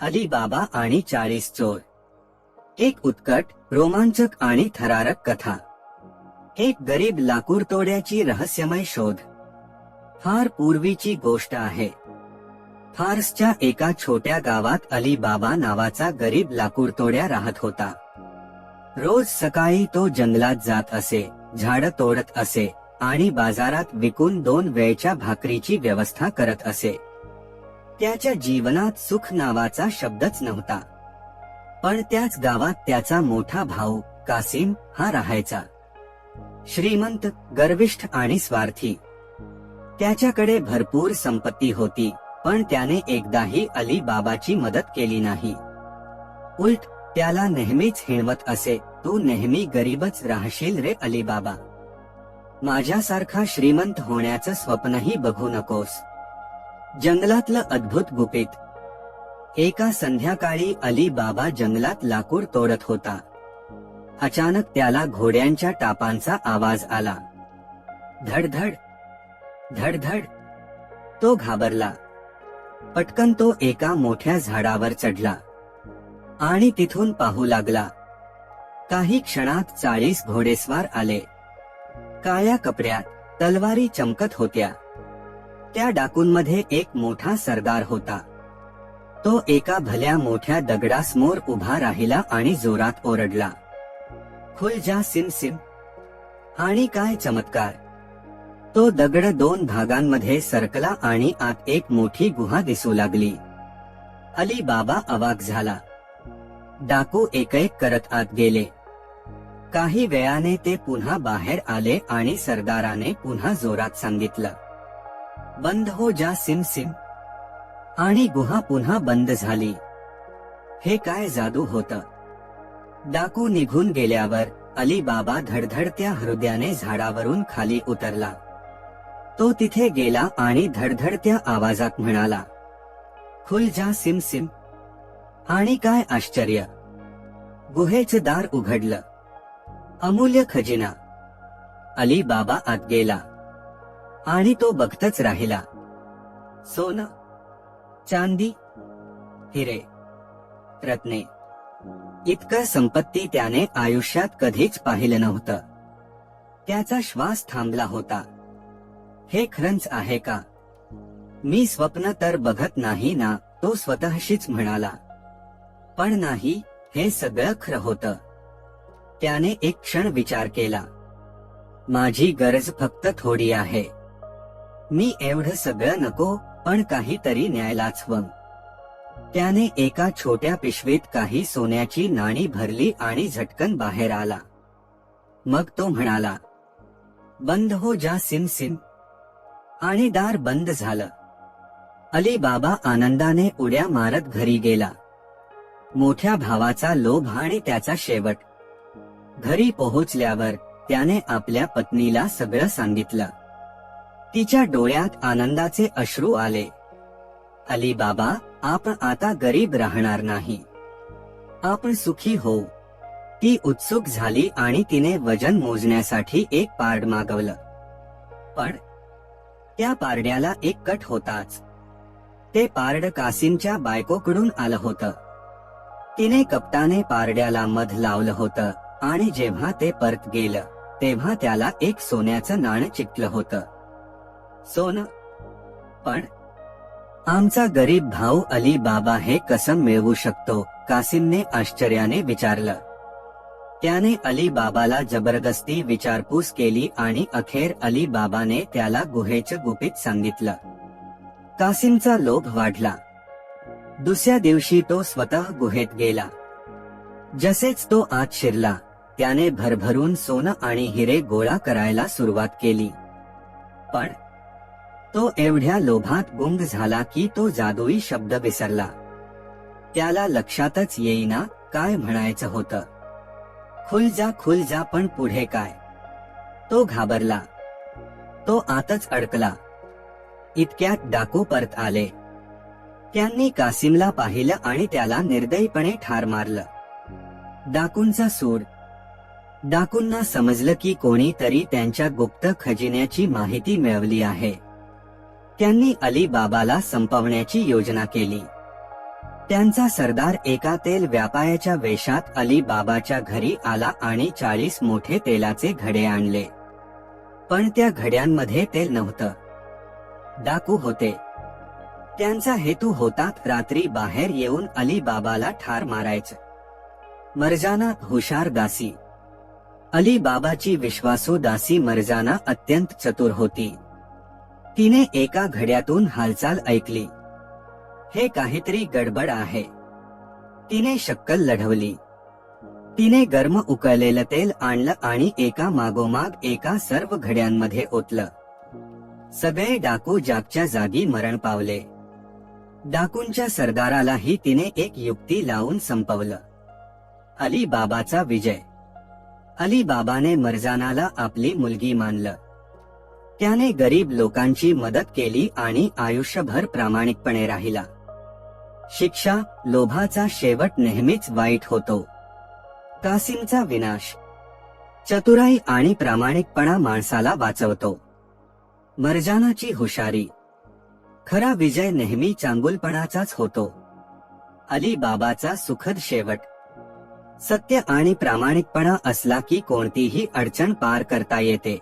Alibaba आणि चाळीस चोर. एक उत्कट रोमांचक आणि थरारक कथा. एक गरीब लाकूड तोड्याची रहस्यमय शोध. फार पूर्वीची गोष्ट आहे. फार्सच्या एका छोट्या गावात अलीबाबा नावाचा गरीब लाकूड तोड्या राहत होता. रोज सकाळी तो जंगलात जात असे झाड तोडत असे आणि बाजारात विकून दोन वेळच्या भाकरीची व्यवस्था करत असे. त्याच्या जीवनात सुख नावाचा शब्दच नव्हता. पण त्याच गावात त्याचा मोठा भाऊ कासिम हा राहायचा. श्रीमंत गर्विष्ठ आणि स्वार्थी. त्याच्याकडे भरपूर संपत्ती होती पण त्याने एकदाही अली बाबाची मदत केली नाही. उलट त्याला नेहमीच हिणवत असे तू नेहमी गरीबच राहशील रे अलीबाबा. माझ्यासारखा श्रीमंत होण्याचं स्वप्नही बघू नकोस. जंगलातलं अद्भुत गुपित. एका संध्याकाळी अली बाबा जंगलात लाकूड तोडत होता. अचानक त्याला घोड्यांच्या टापांचा आवाज आला. धडधड धडधड. तो घाबरला. पटकन तो एका मोठ्या झाडावर चढला. आणि तिथून पाहू लागला. काही क्षणात चाळीस घोडेस्वार आले. काळ्या कपड्यात तलवारी चमकत होत्या. त्या डाकूंमध्ये एक मोठा सरदार होता. तो एका भल्या मोठ्या दगडासमोर उभा राहिला आणि जोरात ओरडला. खुल जा सिम सिम. आणि काय चमत्कार. तो दगड दोन भागांमध्ये सरकला आणि आत एक मोठी गुहा दिसू लागली. अली बाबा अवाक झाला. डाकू एक एक करत आत गेले. काही वेळाने ते पुन्हा बाहेर आले आणि सरदाराने पुन्हा जोरात सांगितलं बंद हो जा सिम सिम. आणि गुहा पुन्हा बंद झाली. हे काय जादू होत? डाकू निघून गेल्यावर अली बाबा धडधडत्या हृदयाने झाडावरून खाली उतरला. तो तिथे गेला आणि धडधडत्या आवाजात म्हणाला खुल जा सिम सिम. आणि काय आश्चर्य. गुहेच दार उघडलं. अमूल्य खजिना. अली बाबा आत गेला. आणि तो बघतच राहिला. सोनं चांदी हिरे रत्ने. इतकं संपत्ती त्याने आयुष्यात कधीच पाहिलं नव्हतं. त्याचा श्वास थांबला होता. हे खरंच आहे का? मी स्वप्न तर बघत नाही ना तो स्वतःशीच म्हणाला. पण नाही हे सगळं खरं होतं. त्याने एक क्षण विचार केला. माझी गरज फक्त थोडी आहे. मी एवढं सगळं नको पण काहीतरी न्यायलाच हवं त्याने एका छोट्या पिशवीत काही सोन्याची नाणी भरली आणि झटकन बाहेर आला. मग तो म्हणाला बंद हो जा सिम सिम. आणि दार बंद झालं. अली बाबा आनंदाने उड्या मारत घरी गेला. मोठ्या भावाचा लोभ आणि त्याचा शेवट. घरी पोहोचल्यावर त्याने आपल्या पत्नीला सगळं सांगितलं. तिच्या डोळ्यात आनंदाचे अश्रू आले. अली बाबा आपण आता गरीब राहणार नाही. आपण सुखी होऊ. ती उत्सुक झाली आणि तिने वजन मोजण्यासाठी एक पारड मागवलं. पण त्या पारड्याला एक कट होताच. ते पारड कासिमच्या बायकोकडून आलं होतं. तिने कपटाने पारड्याला मध लावलं होतं आणि जेव्हा ते परत गेलं तेव्हा त्याला एक सोन्याचं नाणं चिकलं होतं. सोनं. पण आमचा गरीब भाऊ अली बाबा हे कसं मिळवू शकतो? कासिमने आश्चर्याने विचारलं. त्याने अली बाबाला जबरदस्ती विचारपूस केली आणि अखेर अली बाबाने त्याला गुहेचं गुपित सांगितलं. कासिमचा लोभ वाढला. दुसऱ्या दिवशी तो स्वतः गुहेत गेला. जसेच तो आत शिरला त्याने भरभरून सोनं आणि हिरे गोळा करायला सुरुवात केली. पण तो एवढ्या लोभात गुंग झाला की तो जादुई शब्द विसरला. त्याला लक्षातच येईना काय म्हणायचं होतं. खुल जा खुल जा पण पुढे काय? तो घाबरला. तो आतच अडकला. इतक्यात डाकू परत आले. त्यांनी कासिमला पाहिलं आणि त्याला निर्दयीपणे ठार मारलं. डाकूंचा सूड. डाकूंना समजलं की कोणीतरी त्यांच्या गुप्त खजिन्याची माहिती मिळवली आहे. त्यांनी अली बाबाला संपवण्याची योजना केली. त्यांचा सरदार एका तेल व्यापाऱ्याच्या वेशात अली बाबाच्या घरी आला आणि चाळीस मोठे तेलाचे घडे आणले. पण त्या घड्यांमध्ये तेल नव्हतं. डाकू होते. त्यांचा हेतू होता रात्री बाहेर येऊन अली बाबाला ठार मारायचं. मर्जाना हुशार दासी. अली बाबाची विश्वासू दासी मर्जाना अत्यंत चतुर होती. तिने एका घड्यातून हालचाल ऐकली. हे काहीतरी गडबड आहे. तिने शक्कल लढवली. तिने गर्म उकळलेलं तेल आणलं आणि एका मागोमाग एका सर्व घड्यांमध्ये ओतलं. सगळे डाकू जागच्या जागी मरण पावले. डाकूंच्या सरदारालाही तिने एक युक्ती लावून संपवलं. अली बाबाचा विजय. अली बाबाने मर्जानाला आपली मुलगी मानलं. त्याने गरीब लोकांची मदत केली आणि आयुष्यभर प्रामाणिकपणे राहिला. शिक्षा लोभाचा शेवट नेहमीच वाईट होतो. कासिमचा विनाश. चतुराई आणि प्रामाणिकपणा माणसाला वाचवतो. मर्जानाची हुशारी. खरा विजय नेहमी चांगुलपणाचाच होतो. अली बाबाचा सुखद शेवट. सत्य आणि प्रामाणिकपणा असला की कोणतीही अडचण पार करता येते.